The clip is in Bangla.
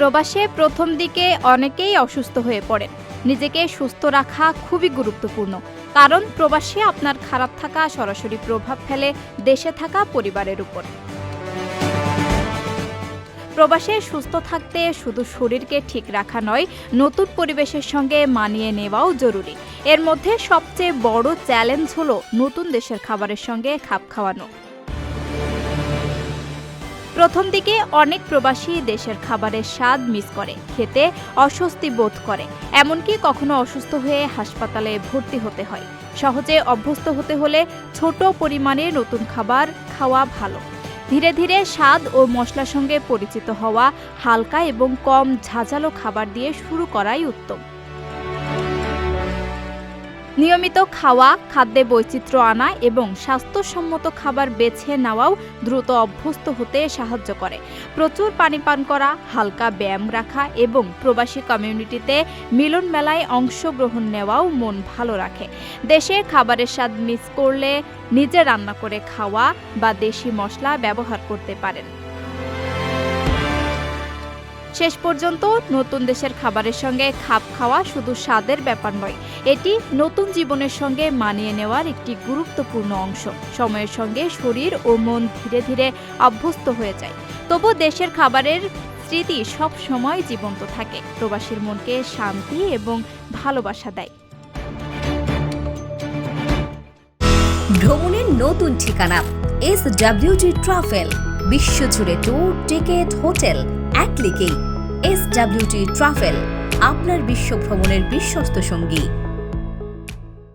প্রবাসে প্রথম দিকে অনেকেই অসুস্থ হয়ে পড়েন। নিজেকে সুস্থ রাখা খুবই গুরুত্বপূর্ণ। কারণ প্রবাসে আপনার খারাপ থাকা সরাসরি প্রভাব ফেলে দেশে থাকা পরিবারের উপর। প্রবাসে সুস্থ থাকতে শুধু শরীরকে ঠিক রাখা নয়, নতুন পরিবেশের সঙ্গে মানিয়ে নেওয়াও জরুরি। এর মধ্যে সবচেয়ে বড় চ্যালেঞ্জ হলো নতুন দেশের খাবারের সঙ্গে খাপ খাওয়ানো। প্রথম দিকে অনেক প্রবাসী দেশের খাবারের স্বাদ মিস করে, খেতে অস্বস্তি বোধ করে, এমনকি কখনো অসুস্থ হয়ে হাসপাতালে ভর্তি হতে হয়। সহজে অভ্যস্ত হতে হলে ছোট পরিমাণে নতুন খাবার খাওয়া ভালো। ধীরে ধীরে স্বাদ ও মশলার সঙ্গে পরিচিত হওয়া, হালকা এবং কম ঝাঁঝালো খাবার দিয়ে শুরু করাই উত্তম। নিয়মিত খাওয়া, খাদ্যে বৈচিত্র্য আনা এবং স্বাস্থ্যসম্মত খাবার বেছে নেওয়াও দ্রুত অভ্যস্ত হতে সাহায্য করে। প্রচুর পানি পান করা, হালকা ব্যায়াম রাখা এবং প্রবাসী কমিউনিটিতে মিলন মেলায় অংশগ্রহণ নেওয়াও মন ভালো রাখে। দেশে খাবারের স্বাদ মিস করলে নিজে রান্না করে খাওয়া বা দেশি মশলা ব্যবহার করতে পারেন। শেষ পর্যন্ত নতুন দেশের খাবারের সঙ্গে খাপ খাওয়া শুধু স্বাদের ব্যাপার নয়, এটি নতুন জীবনের সঙ্গে মানিয়ে নেওয়ার একটি গুরুত্বপূর্ণ অংশ। সময়ের সঙ্গে শরীর ও মন ধীরে ধীরে অভ্যস্ত হয়ে যায়। তবু দেশের খাবারের স্মৃতি সব সময় জীবন্ত থাকে। প্রবাসীর মনকে শান্তি এবং ভালোবাসা দেয়। ভ্রমণের নতুন ঠিকানা এস ডাব্লিউটি ট্রাভেল বিশ্বজুড়ে ট্যুর টিকিট হোটেল এক ক্লিকেই এস ডাব্লিউটি ট্রাভেল আপনার বিশ্ব ভ্রমণের বিশ্বস্ত সঙ্গী।